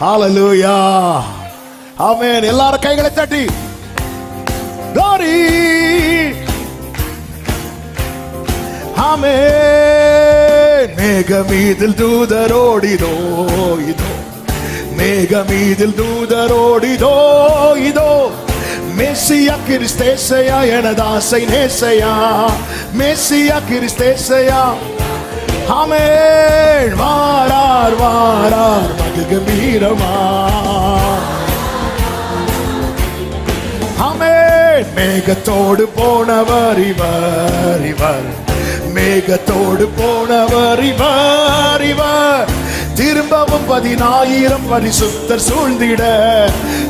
ஹalleluya ஆமென் எல்லாரும் கைகளை தட்டி glory. ஆமென் மேகமீதில் தூதரோடிதோ இதோ. மேகமீதில் தூதரோடிதோ இதோ. மெஸ்ஸியா கிறிஸ்தேசையா எனது ஆசை நேசையா. மெஸ்ஸியா கிறிஸ்தேசையா. ஆமென் வாரார் வாரார். மது கம்பீரமா ஆமென். மேகத்தோடு போனவர் இவர் இவர். மேகத்தோடு போனவர் இவர் இவர். திரும்பவும் பதினாயிரம் பரிசுத்தர் சூழ்ந்திட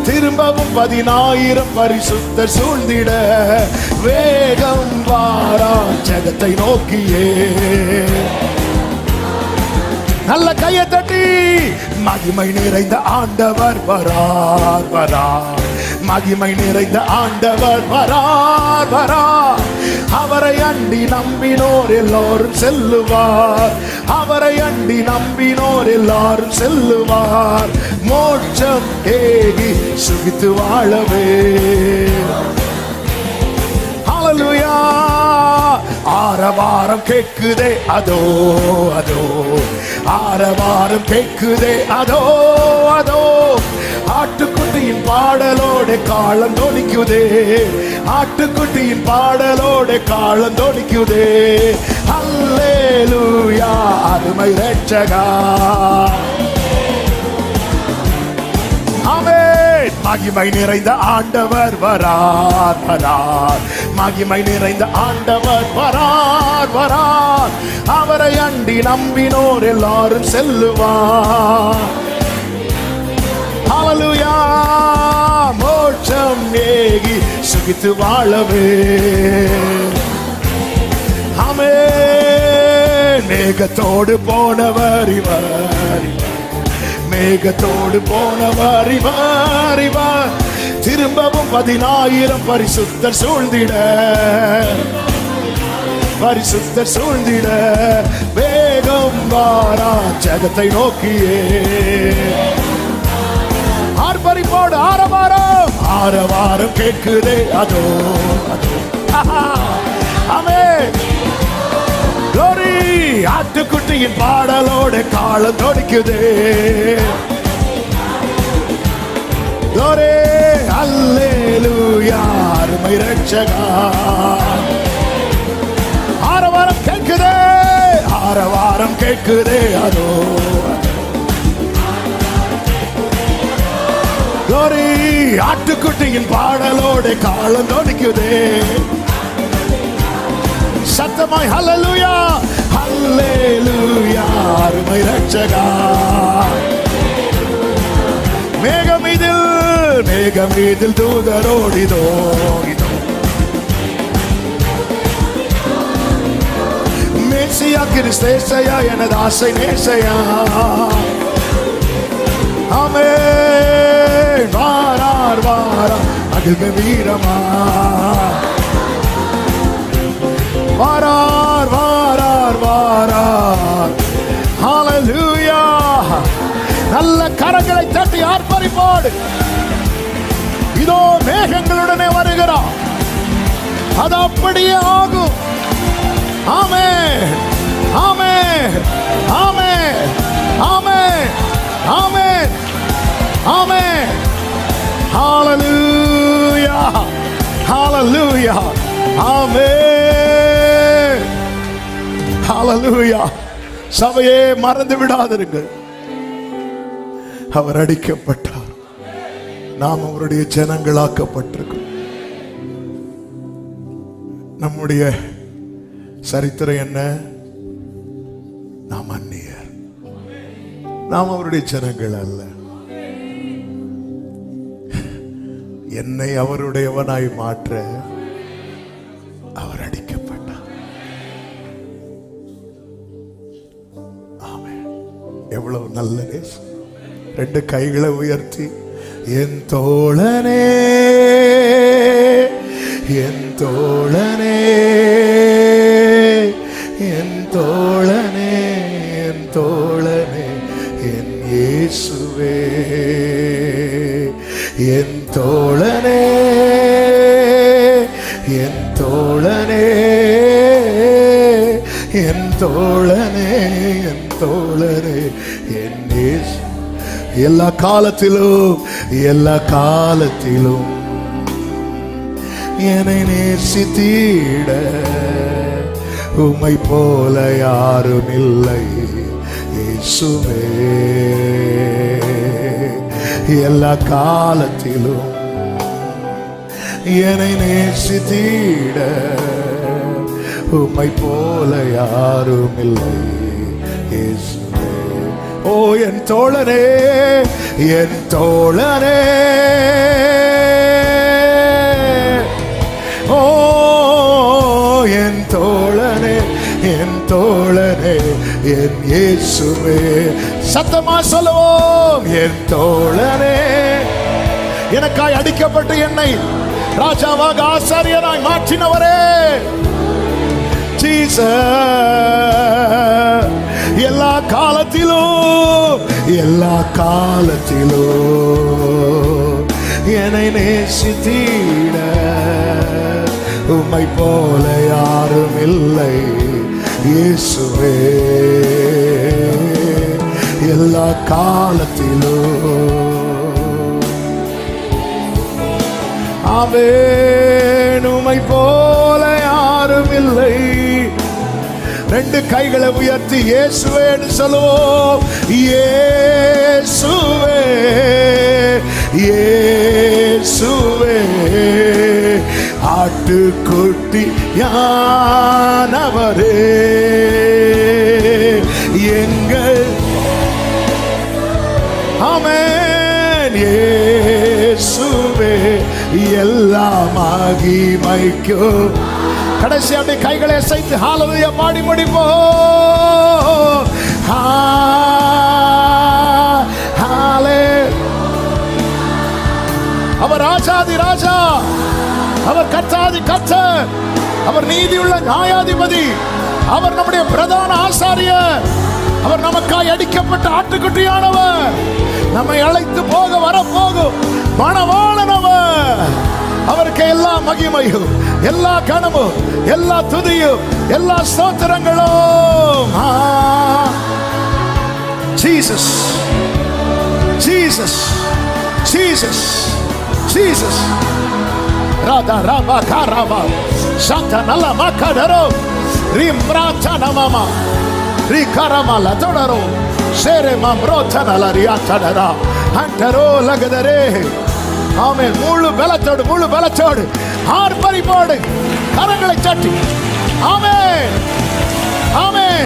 திரும்பவும் பதினாயிரம் பரிசுத்தர் சூழ்ந்திட வேகம் வாரா ஜகத்தை நோக்கியே. நல்ல கையை தட்டி. மகிமை நிறைந்த ஆண்டவர் வரார் வரார். மகிமை நிறைந்த ஆண்டவர் வரார் வரார். அவரை அண்டி நம்பினோர் எல்லாரும் செல்லுவார். அவரை அண்டி நம்பினோர் எல்லாரும் செல்லுவார். மோட்சம் ஏகி சுகித்து வாழவே. ஹalleluya ஆரவாரம் கேட்குதே அதோ அதோ. ஆரவாரம் கேக்குதே அதோ அதோ ஆட்டுக்குட்டியின் பாடலோட காலம் தொனிக்குதே. ஆட்டுக்குட்டியின் பாடலோட காலம் தொனிக்குதே. அல்லேலூயா அருமை ரட்சகா. மகிமை நிறைந்த ஆண்டவர் வரார் வரார். மகிமை நிறைந்த ஆண்டவர் வரார் வரார். அவரை அண்டி நம்பினோர் எல்லாரும் செல்லுவார். அவலுயா மோட்சம் ஏகி சுகித்து வாழவே. அமே மேகத்தோடு போனவர் இவர். மேகத்தோடு போனவர் இவர் இவர் திரும்பவும் பதினாயிரம் பரிசுத்தர் சூழ்ந்திட. பரிசுத்தர் சூழ்ந்திட. வேகம் வாரா ஜகத்தை நோக்கியே. ஆர்ப்பரிப்போடு ஆரவாரம். ஆரவாரம் கேட்குதே அதோ அதோ. அமே ஆட்டுக்குட்டியின் பாடலோடு காலம் தொடிக்குது. glory அல்லேலு அருமை ரட்சகா ஆரவாரம் கேட்குதே ஆரவாரம் கேட்குதே அதோ. glory ஆட்டுக்குட்டியின் பாடலோடு காலம் தொடிக்குதே. சத்தமாய் ஹலலுயா ஹalleluya அருமை ரட்சகா மேகம் இதில் மேகம் இதில் தூதரோடிதோ மேசியா கிறிஸ்தேசையா எனது ஆசை நேசையா. ஆமே வாரார் வாரா அகில் வீரமா. வாரார் வாரார் ஹalleluya நல்ல கரங்களை தட்டி ஆர்ப்பரிப்போடு. இதோ மேகங்களுடனே வருகிறார். அது அப்படியே ஆகும். ஆமே ஆமே ஆமே ஆமே ஆமே ஆமே ஹalleluya ஹalleluya ஆமே ஹalleluya சபையே மறந்து விடாதிருங்கள். அவர் அடிக்கப்பட்டார். நாம் அவருடைய ஜனங்களாக்கப்பட்டிருக்கிறோம். நம்முடைய சரித்திரம் என்ன? நாம் அந்நியர். நாம் அவருடைய ஜனங்கள் அல்ல. என்னை அவருடையவனாய் மாற்ற. நல்ல நேசம் ரெண்டு கைகளை உயர்த்தி என் தோழனே என் தோழனே என் தோழனே என் தோழனே என் இயேசுவே என் தோழனே என் தோழனே என் தோழனே என் தோழரே என் இயேசு. எல்லா காலத்திலும் எல்லா காலத்திலும் என்னை நேசித்தீட. உமை போல யாரும் இல்லை இயேசுவே. எல்லா காலத்திலும் என்னை நேசித்தீட. உம்மை போல யாரும் இல்லை ஓ என் தோழனே என் தோழனே ஓ என் தோழனே என் தோழனே என் இயேசுவே. சத்தமா சொல்லுவோம் என் தோழனே எனக்காய் அடிக்கப்பட்டு என்னை ராஜாவாக ஆசாரியனாய் மாற்றினவரே. ஜீசஸ் எல்லா காலத்திலும் எல்லா காலத்திலும் என்னை நேசித்தீட. உம்மை போல யாரும் இல்லை இயேசுவே. எல்லா காலத்திலும் ஆமென் உமை போல ரெண்டு கைகளை உயர்த்தி இயேசுவேன்னு சொல்லுவோம். இயேசுவே இயேசுவே. ஆட்டுக்குட்டி யானவரே எங்கள் ஆமென். இயேசுவே எல்லா மைக்கோ கடைசி அப்படி கைகளை சைத்து ஹாலவைய பாடி முடிப்போ ஹா அவர் ராஜாதி ராஜா. அவர் கர்த்தாதி கர்த்தர். அவர் நீதியுள்ள நியாயாதிபதி. அவர் நம்முடைய பிரதான ஆசாரியர். அவர் நமக்காய் அடிக்கப்பட்ட ஆட்டுக்குட்டியானவர். நம்மை அழைத்து போக வரப்போகும் மனவாளனவர். அவருக்கு எல்லா மகிமையும் எல்லா கனமும் எல்லா துதியும் எல்லா ஸ்தோத்திரங்களும். Jesus Jesus Jesus Jesus Radha Rama காராமா சாந்தா நல்ல மக்கடரோ ரீ மிராச்சா நமாமா ரீ காராமா தொடரோ சேரே மாம்ரோச்சா நல ரியாச்சடரா அண்டரோ லகதரே ஆமே முழு பலத்தோடு முழு பலத்தோடு ஆர்ப்பரிப்போடு கரங்களை சட்டி. ஆமே ஆமே